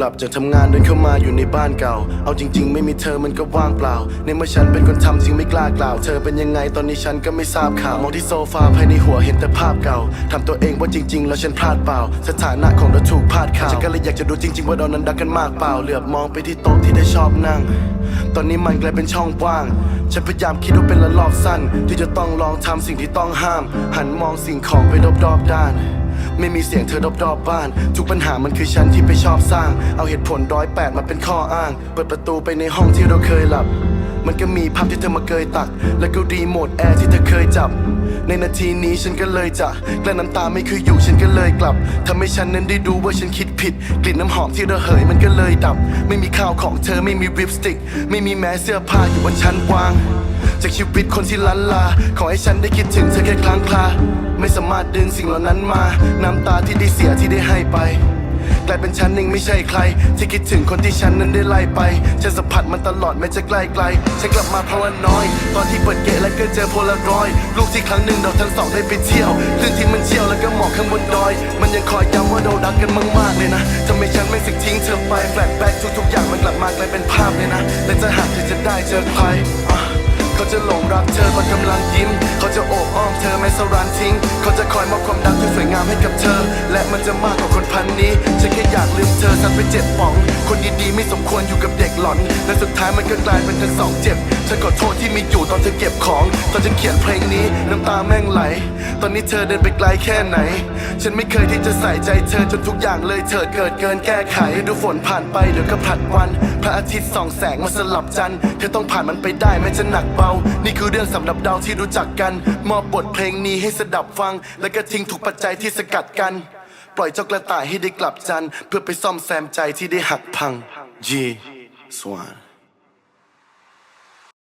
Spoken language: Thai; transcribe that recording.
กลับจากทำงานเดินเข้ามาอยู่ในบ้านเก่า เอาจริง ๆ ไม่มีเธอมันก็ว่างเปล่า ในเมื่อฉันเป็นคนทำจึงไม่กล้ากล่าว เธอเป็นยังไงตอนนี้ฉันก็ไม่ทราบข่าวมองที่โซฟาภายในหัวเห็นแต่ภาพเก่าทำตัวเองว่าจริง ๆ แล้วฉันพลาดเปล่า สถานะของเราถูกพลาดข่าวฉันก็เลยอยากจะดูจริง ๆ ว่าเรานั้นรักกันมากเปล่า เหลือบมองไปที่โต๊ะที่ได้ชอบนั่ง ตอนนี้มันกลายเป็นช่องว่างฉันพยายามคิดว่าเป็นละลอกสั้น ที่จะต้องลองทำสิ่งที่ต้องห้าม หันมองสิ่งของไปรอบๆด้าน ไม่มีเสียงเธอรอบๆบ้าน ทุกปัญหามันคือฉันที่ไปชอบสร้าง เอาเหตุผลร้อยแปดมาเป็นข้ออ้าง เปิดประตูไปในห้องที่เราเคยหลับ มันก็มีภาพที่เธอมาเกยตัก แล้วก็รีโมทแอร์ที่เธอเคยจับ ในนาทีนี้ฉันก็เลยจะกลั้นน้ำตาไม่คืออยู่ฉันก็เลยกลับทำให้ฉันนั้นได้รู้ว่าฉันคิดผิด กลิ่นน้ำหอมที่ระเหยมันก็เลยดับ ไม่มีข้าวของเธอไม่มีริปสติก ไม่มีแม้เสื้อผ้าอยู่บนชั้นวางจากชีวิตคนที่ลันลา ขอให้ฉันได้คิดถึงเธอแค่ครั้งคลาไม่สามารถดึงสิ่งเหล่านั้นมา น้ำตาที่ได้เสียที่ได้ให้ไป กลายเป็นฉันเองไม่ใช่ใคร ที่คิดถึงคนที่ฉันนั้นได้ไล่ไปฉันสัมผัสมันตลอดแม้จะใกล้ไกลฉันกลับมาเพราะว่าน้อย ตอนที่เปิดเกะแล้วก็เจอโพลารอยด์ลูกที่ครั้งหนึ่งเราทั้งสองได้ไปเที่ยวคลื่นที่มันเชี่ยวแล้วก็หมอกข้างบนดอย มันยังคอยย้ำว่าเรารักกันมากๆเลยนะทำไมฉันไม่สึกทิ้งเธอไปแฟลชแบ็กทุกๆอย่างมันกลับมากลายเป็นภาพเลยนะและจะหากเธอจะได้เจอใครเขาจะหลงรักเธอตอนกำลังยิ้ม เขาจะโอบอ้อมเธอแม้สรานทิ้ง เขาจะคอยมอบความรักที่สวยงามให้กับเธอ มันจะมากกว่าคนพันนี้ฉันแค่อยากลืมเธอสักไปเจ็ดป๋อง คนดีๆไม่สมควรอยู่กับเด็กหลอน และสุดท้ายมันก็กลายเป็นทั้งสองเจ็บ ฉันขอโทษที่มีอยู่ตอนเธอเก็บของ ตอนฉันเขียนเพลงนี้น้ำตาแม่งไหล ตอนนี้เธอเดินไปไกลแค่ไหน ฉันไม่เคยที่จะใส่ใจเธอจนทุกอย่างเลยเถิดเกิดเกินแก้ไขฤดูฝนผ่านไปเดี๋ยวก็ผลัดวัน พระอาทิตย์ส่องแสงมาสลับจันทร์เธอต้องผ่านมันไปได้แม้จะหนักเบา นี่คือเรื่องสำหรับดาวที่รู้จักกัน มอบบทเพลงนี้ให้สดับฟัง แล้วก็ทิ้งทุกปัจจัยที่สกัดกัน ปล่อยเจ้ากระต่ายให้ได้กลับจันเพื่อไปซ่อมแซมใจที่ได้หักพัง G Swan